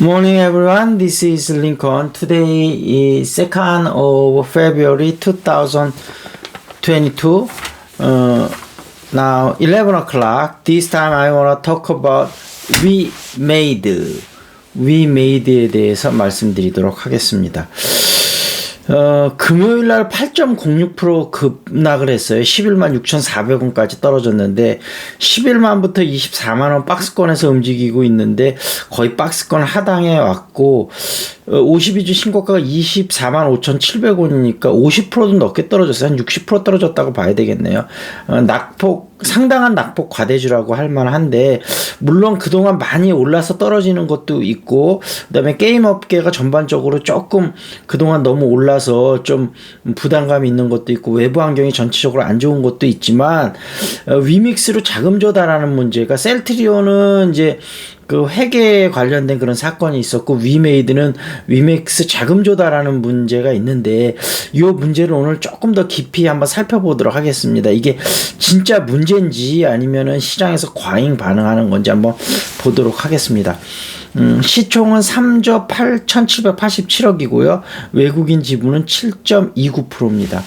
Morning everyone, this is Lincoln. Today is 2nd of February 2022. Uh, now 11 o'clock. This time I want to talk about we made. we made에 대해서 말씀드리도록 하겠습니다. 어, 금요일 날 8.06% 급락을 했어요. 11만 6,400원까지 떨어졌는데 11만부터 24만 원 박스권에서 움직이고 있는데 거의 박스권 하당에 왔고 어, 52주 신고가가 24만 5,700원이니까 50%도 넘게 떨어졌어요. 한 60% 떨어졌다고 봐야 되겠네요. 어, 낙폭 상당한 낙폭 과대주라고 할 만한데 물론 그동안 많이 올라서 떨어지는 것도 있고 그다음에 게임 업계가 전반적으로 조금 그동안 너무 올라서 좀 부담감이 있는 것도 있고 외부 환경이 전체적으로 안 좋은 것도 있지만 어, 위믹스로 자금 조달하는 문제가 셀트리온은 이제 그 회계에 관련된 그런 사건이 있었고 위메이드는 위맥스 자금 조달하는 문제가 있는데 이 문제를 오늘 조금 더 깊이 한번 살펴보도록 하겠습니다. 이게 진짜 문제인지 아니면은 시장에서 과잉 반응하는 건지 한번 보도록 하겠습니다. 음, 시총은 3조 8,787억이고요. 외국인 지분은 7.29%입니다.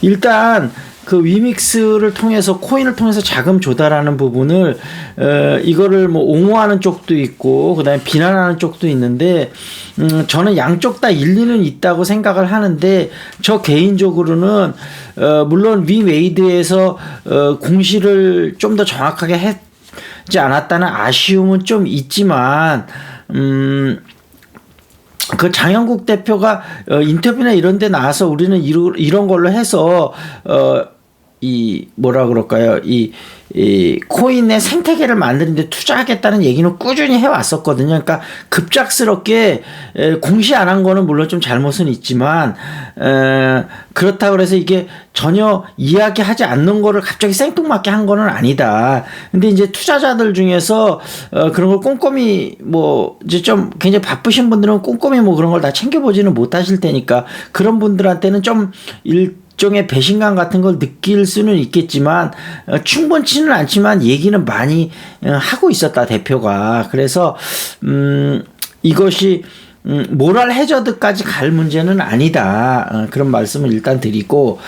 일단 그 위믹스를 통해서 코인을 통해서 자금 조달하는 부분을 어, 이거를 뭐 옹호하는 쪽도 있고 그다음에 비난하는 쪽도 있는데 음, 저는 양쪽 다 일리는 있다고 생각을 하는데 저 개인적으로는 어, 물론 위메이드에서 어, 공시를 좀 더 정확하게 했지 않았다는 아쉬움은 좀 있지만 음. 그 장영국 대표가 어, 인터뷰나 이런 데 나와서 우리는 이런 걸로 해서 어, 이 뭐라 그럴까요? 이, 이 코인의 생태계를 만드는데 투자하겠다는 얘기는 꾸준히 해왔었거든요. 그러니까 급작스럽게 에, 공시 안 한 거는 물론 좀 잘못은 있지만 에, 그렇다고 해서 이게 전혀 이야기하지 않는 거를 갑자기 생뚱맞게 한 거는 아니다. 근데 이제 투자자들 중에서 어, 그런 걸 꼼꼼히 뭐 이제 좀 굉장히 바쁘신 분들은 꼼꼼히 뭐 그런 걸 다 챙겨보지는 못하실 테니까 그런 분들한테는 좀 일 일종의 배신감 같은 걸 느낄 수는 있겠지만 어, 충분치는 않지만 얘기는 많이 어, 하고 있었다 대표가 그래서 음 이것이 음, 모랄 해저드까지 갈 문제는 아니다. 어, 그런 말씀을 일단 드리고,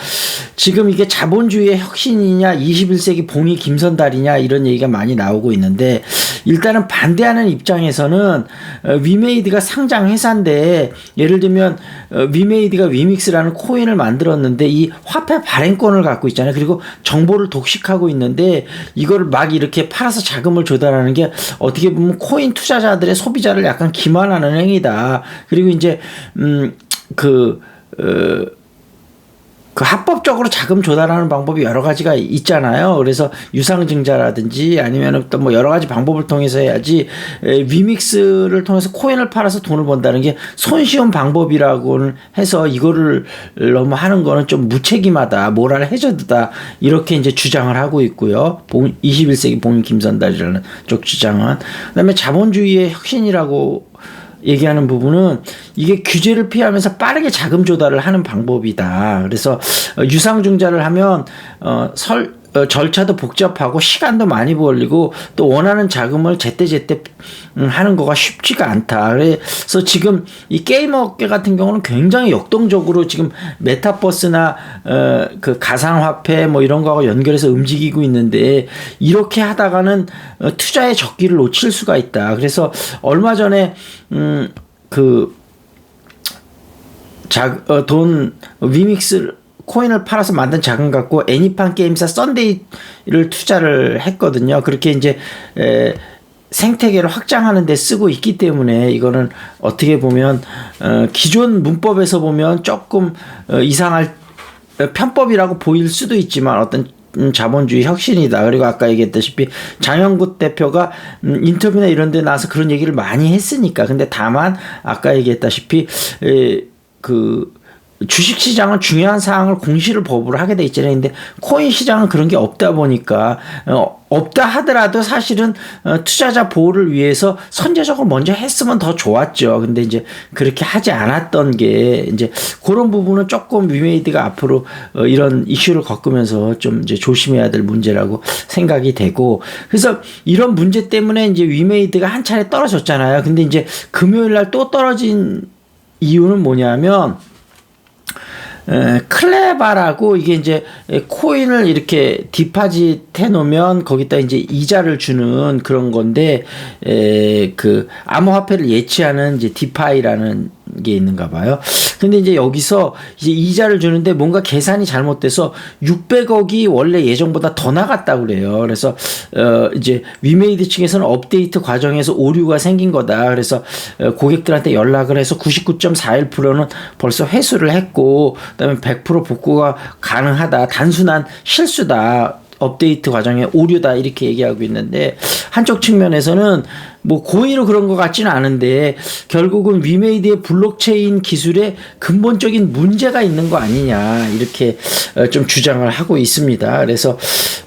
지금 이게 자본주의의 혁신이냐, 21세기 봉이 김선달이냐, 이런 얘기가 많이 나오고 있는데, 일단은 반대하는 입장에서는 어, 위메이드가 상장 회사인데 예를 들면 어, 위메이드가 위믹스라는 코인을 만들었는데 이 화폐 발행권을 갖고 있잖아요. 그리고 정보를 독식하고 있는데 이거를 막 이렇게 팔아서 자금을 조달하는 게 어떻게 보면 코인 투자자들의 소비자를 약간 기만하는 행위다. 그리고 이제 음그 어, 그 합법적으로 자금 조달하는 방법이 여러 가지가 있잖아요. 그래서 유상증자라든지 아니면 또 뭐 여러 가지 방법을 통해서 해야지 위믹스를 통해서 코인을 팔아서 돈을 번다는 게 손쉬운 방법이라고는 해서 이거를 너무 하는 거는 좀 무책임하다, 모랄 해저드다 이렇게 이제 주장을 하고 있고요. 21세기 봉인 김선달이라는 쪽 주장은 그다음에 자본주의의 혁신이라고 얘기하는 부분은 이게 규제를 피하면서 빠르게 자금 조달을 하는 방법이다. 그래서 어, 유상증자를 하면 어 설 어, 절차도 복잡하고 시간도 많이 벌리고 또 원하는 자금을 제때제때 음, 하는 거가 쉽지가 않다. 그래서 지금 이 게임 업계 같은 경우는 굉장히 역동적으로 지금 메타버스나 어, 그 가상화폐 뭐 이런 거하고 연결해서 움직이고 있는데 이렇게 하다가는 어, 투자의 적기를 놓칠 수가 있다. 그래서 얼마 전에 음그 자, 어, 돈 위믹스 코인을 팔아서 만든 자금 갖고 애니판 게임사 썬데이를 투자를 했거든요. 그렇게 이제 에, 생태계를 확장하는 데 쓰고 있기 때문에 이거는 어떻게 보면 어, 기존 문법에서 보면 조금 어, 이상할 어, 편법이라고 보일 수도 있지만 어떤 음, 자본주의 혁신이다. 그리고 아까 얘기했다시피 장영구 대표가 음, 인터뷰나 이런 데 나와서 그런 얘기를 많이 했으니까. 근데 다만 아까 얘기했다시피 에, 그 주식 시장은 중요한 사항을 공시를 법으로 하게 돼 있잖아요. 근데 코인 시장은 그런 게 없다 보니까 어, 없다 하더라도 사실은 어, 투자자 보호를 위해서 선제적으로 먼저 했으면 더 좋았죠. 근데 이제 그렇게 하지 않았던 게 이제 그런 부분은 조금 위메이드가 앞으로 어, 이런 이슈를 겪으면서 좀 이제 조심해야 될 문제라고 생각이 되고 그래서 이런 문제 때문에 이제 위메이드가 한 차례 떨어졌잖아요. 근데 이제 금요일 날 또 떨어진 이유는 뭐냐면 에, 클레바라고 이게 이제 코인을 이렇게 디파짓 해놓으면 거기다 이제 이자를 주는 그런 건데 에, 그 암호화폐를 예치하는 이제 디파이라는 게 있는가 봐요. 근데 이제 여기서 이제 이자를 주는데 뭔가 계산이 잘못돼서 600억이 원래 예정보다 더 나갔다고 그래요. 그래서 어 이제 위메이드 측에서는 업데이트 과정에서 오류가 생긴 거다. 그래서 어, 고객들한테 연락을 해서 99.41%는 벌써 회수를 했고 그다음에 100% 복구가 가능하다. 단순한 실수다. 업데이트 과정에 오류다 이렇게 얘기하고 있는데 한쪽 측면에서는 뭐 고의로 그런 것 같지는 않은데 결국은 위메이드의 블록체인 기술에 근본적인 문제가 있는 거 아니냐 이렇게 어, 좀 주장을 하고 있습니다. 그래서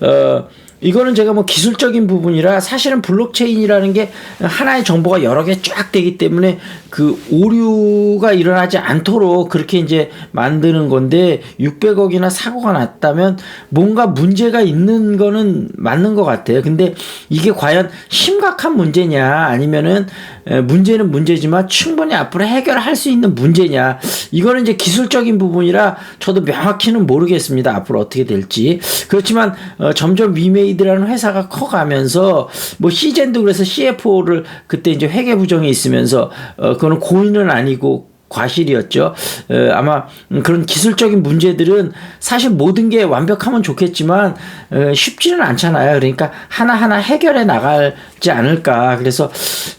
어 이거는 제가 뭐 기술적인 부분이라 사실은 블록체인이라는 게 하나의 정보가 여러 개 쫙 되기 때문에 그 오류가 일어나지 않도록 그렇게 이제 만드는 건데 600억이나 사고가 났다면 뭔가 문제가 있는 거는 맞는 것 같아요. 근데 이게 과연 심각한 문제냐 아니면은 문제는 문제지만 충분히 앞으로 해결할 수 있는 문제냐 이거는 이제 기술적인 부분이라 저도 명확히는 모르겠습니다. 앞으로 어떻게 될지 그렇지만 어, 점점 위메이 드라는 회사가 커가면서 뭐 시젠도 그래서 CFO를 그때 이제 회계 부정이 있으면서 어, 그거는 고의는 아니고 과실이었죠. 에, 아마 그런 기술적인 문제들은 사실 모든 게 완벽하면 좋겠지만 에, 쉽지는 않잖아요. 그러니까 하나하나 해결해 나갈지 않을까. 그래서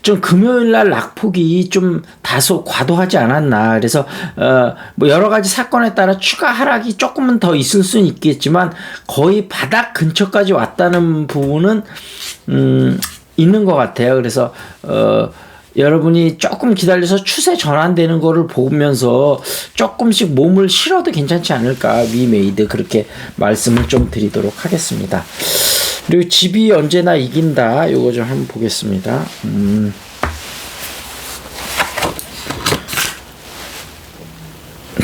좀 금요일 날 낙폭이 좀 다소 과도하지 않았나. 그래서 어, 뭐 여러 가지 사건에 따라 추가 하락이 조금은 더 있을 수는 있겠지만 거의 바닥 근처까지 왔다는 부분은 음, 있는 것 같아요. 그래서 어 여러분이 조금 기다려서 추세 전환되는 거를 보면서 조금씩 몸을 실어도 괜찮지 않을까 위메이드 그렇게 말씀을 좀 드리도록 하겠습니다. 그리고 집이 언제나 이긴다 요거 좀 한번 보겠습니다. 음.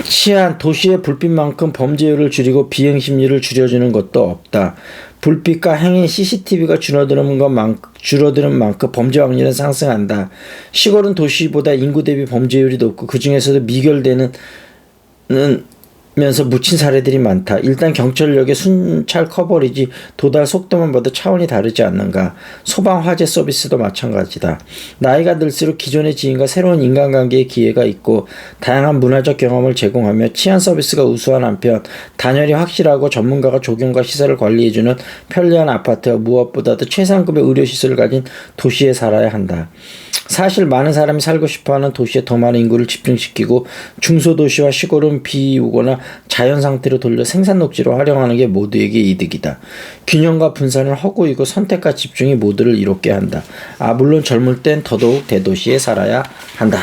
치안 도시의 불빛만큼 범죄율을 줄이고 비행 심리를 줄여주는 것도 없다. 불빛과 행인 CCTV가 줄어드는 것만 줄어드는 만큼 범죄 확률은 상승한다. 시골은 도시보다 인구 대비 범죄율이 높고 그 중에서도 미결되는 면서 묻힌 사례들이 많다. 일단 경찰력의 순찰 커버리지 도달 속도만 봐도 차원이 다르지 않는가. 소방 화재 서비스도 마찬가지다. 나이가 들수록 기존의 지인과 새로운 인간관계의 기회가 있고 다양한 문화적 경험을 제공하며 치안 서비스가 우수한 한편 단열이 확실하고 전문가가 조경과 시설을 관리해주는 편리한 아파트와 무엇보다도 최상급의 의료시설을 가진 도시에 살아야 한다. 사실 많은 사람이 살고 싶어하는 도시에 더 많은 인구를 집중시키고 중소도시와 시골은 비우거나 자연 상태로 돌려 생산 녹지로 활용하는 게 모두에게 이득이다. 균형과 분산을 허구이고 선택과 집중이 모두를 이롭게 한다. 아 물론 젊을 땐 더더욱 대도시에 살아야 한다.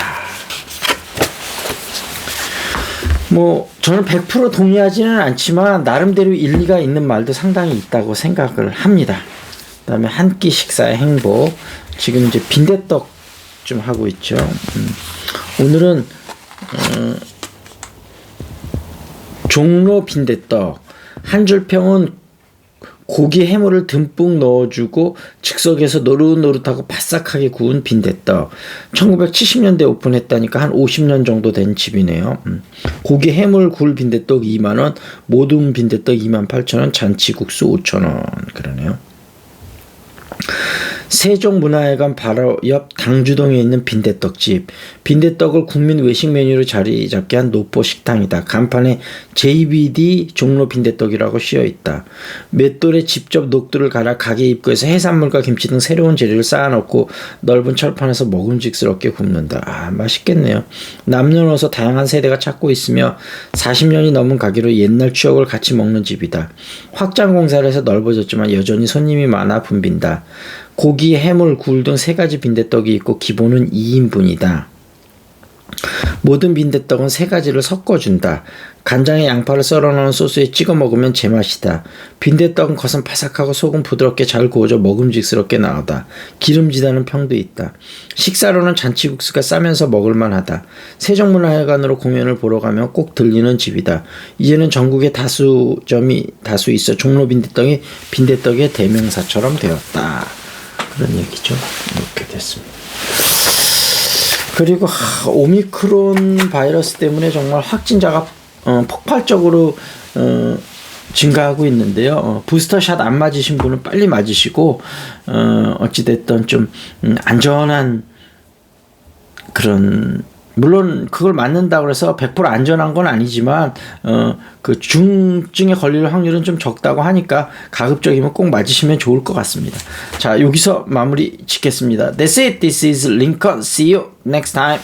뭐 저는 100% 동의하지는 않지만 나름대로 일리가 있는 말도 상당히 있다고 생각을 합니다. 그다음에 한 끼 식사의 행복. 지금 이제 빈대떡 좀 하고 있죠. 음. 오늘은 어, 종로 빈대떡 한 줄 평은 고기 해물을 듬뿍 넣어주고 즉석에서 노릇노릇하고 바싹하게 구운 빈대떡. 1970년대 오픈했다니까 한 50년 정도 된 집이네요. 음. 고기 해물 굴 빈대떡 2만원, 모둠 빈대떡 2만 8천원, 잔치국수 5천원. 그러네요. 세종문화회관 바로 옆 당주동에 있는 빈대떡집. 빈대떡을 국민 외식 메뉴로 자리 잡게 한 노포 식당이다. 간판에 JBD 종로 빈대떡이라고 씌어 있다. 맷돌에 직접 녹두를 갈아 가게 입구에서 해산물과 김치 등 새로운 재료를 쌓아놓고 넓은 철판에서 먹음직스럽게 굽는다. 아, 맛있겠네요. 남녀노소 다양한 세대가 찾고 있으며 40년이 넘은 가게로 옛날 추억을 같이 먹는 집이다. 확장 공사를 해서 넓어졌지만 여전히 손님이 많아 붐빈다. 고기, 해물, 굴 등 세 가지 빈대떡이 있고 기본은 2인분이다. 모든 빈대떡은 세 가지를 섞어준다. 간장에 양파를 썰어놓은 소스에 찍어 먹으면 제맛이다. 빈대떡은 겉은 바삭하고 속은 부드럽게 잘 구워져 먹음직스럽게 나오다. 기름지다는 평도 있다. 식사로는 잔치국수가 싸면서 먹을만하다. 세종문화회관으로 공연을 보러 가면 꼭 들리는 집이다. 이제는 전국에 다수점이 다수 있어 종로 빈대떡이 빈대떡의 대명사처럼 되었다. 그런 얘기죠. 이렇게 됐습니다. 그리고 하, 오미크론 바이러스 때문에 정말 확진자가 어, 폭발적으로 어, 증가하고 있는데요. 어, 부스터샷 안 맞으신 분은 빨리 맞으시고 어, 어찌됐든 좀 음, 안전한 그런 물론 그걸 맞는다고 해서 100% 안전한 건 아니지만 어, 그 중증에 걸릴 확률은 좀 적다고 하니까 가급적이면 꼭 맞으시면 좋을 것 같습니다. 자 여기서 마무리 짓겠습니다. That's it. This is Lincoln. See you next time.